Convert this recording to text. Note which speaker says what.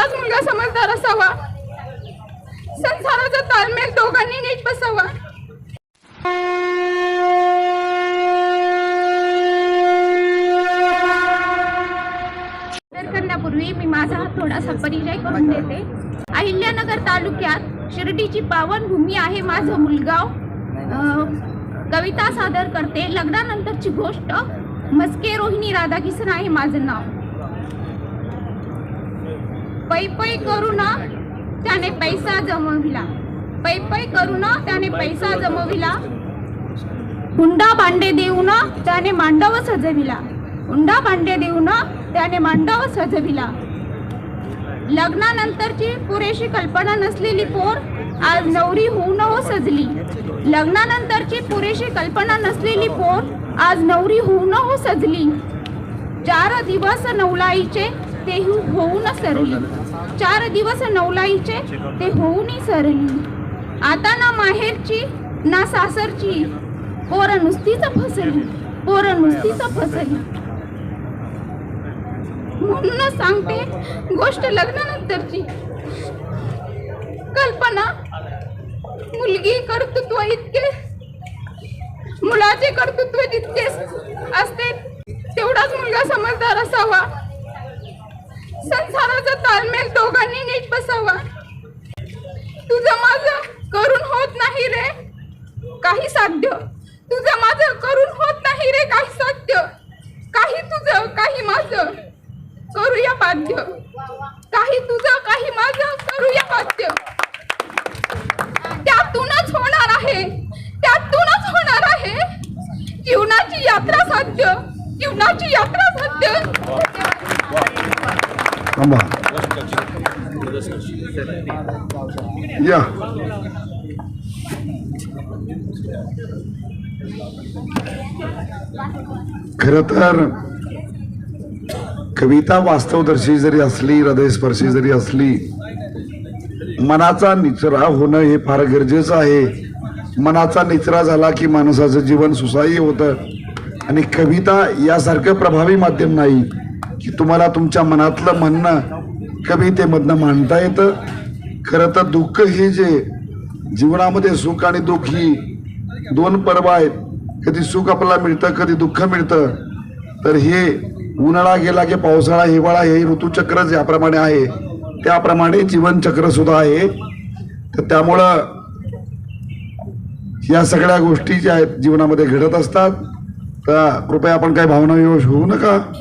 Speaker 1: तेवढाच मुलगा समजदार असावा. संसाराचा ताळमेळ दोघांनी नीट बसावा. सादर करण्यापूर्वी मी माझा थोडासा परिचय करून देते. अहिल्यानगर तालुक्यात शिर्डीची पावनभूमी आहे माझं मुलगाव. कविता सादर करते. लग्नानंतरची गोष्ट मस्के रोहिणी राधाकिसन आहे माझं नाव. पै पै करू ना त्याने पैसा जमविला. पै पै करू ना त्याने पैसा जमविला. हुंडा भांडे देऊन त्याने मांडव सजविला. हुंडा भांडे देऊन त्याने मांडव सजविला. लग्नानंतरची पुरेशी कल्पना नसलेली पोर आज नवरी होऊन हो सजली. लग्नानंतरची पुरेशी कल्पना नसलेली पोर आज नवरी होऊन हो सजली. चार दिवस नवलाईचे ते होऊन सरली. चार दिवस नवलाईचे ते होऊन सरली. आता ना माहेरची ना सासरची पोर नुसतीच फसली. पोर नुसतीच फसली. म्हणूनच सांगते गोष्ट लग्नानंतरची. कल्पना मुलगी कर्तृत्व इतके मुलाचे कर्तृत्व जितके असते तेवढाच मुलगा समजदार असावा. संसाराचा तालमेल दोघांनी नीट बसावा. तुझं माझं करून होत नाही रे. काही साध्य. तुझं माझं करून होत नाही रे काही साध्य काही तुझं काही माझं. करूया बाध्य. काही तुझं काही माझं करूया बाध्य. त्यातूनच होणार आहे. त्यातूनच होणार आहे. जीवनाची यात्रा साध्य. जीवनाची यात्रा साध्य.
Speaker 2: थांबा या खर तर कविता वास्तवदर्शी जरी असली हृदयस्पर्शी जरी असली मनाचा निचरा होणं हे फार गरजेचं आहे. मनाचा निचरा झाला की माणसाचं जीवन सुसाह्य होतं. आणि कविता यासारखं प्रभावी माध्यम नाही. की तुम्हाला तुमच्या मनातलं म्हणणं कवितेमधनं मांडता येतं. खरं तर दुःख हे जे जीवनामध्ये सुख आणि दुःख ही दोन पर्व आहेत. कधी सुख आपल्याला मिळतं कधी दुःख मिळतं. तर हे उन्हाळा गेला की पावसाळा हिवाळा हे ऋतूचक्र ज्याप्रमाणे आहे त्याप्रमाणे जीवनचक्रसुद्धा आहे. तर त्यामुळं या सगळ्या गोष्टी ज्या आहेत जीवनामध्ये घडत असतात. तर कृपया आपण काही भावना विवश होऊ नका.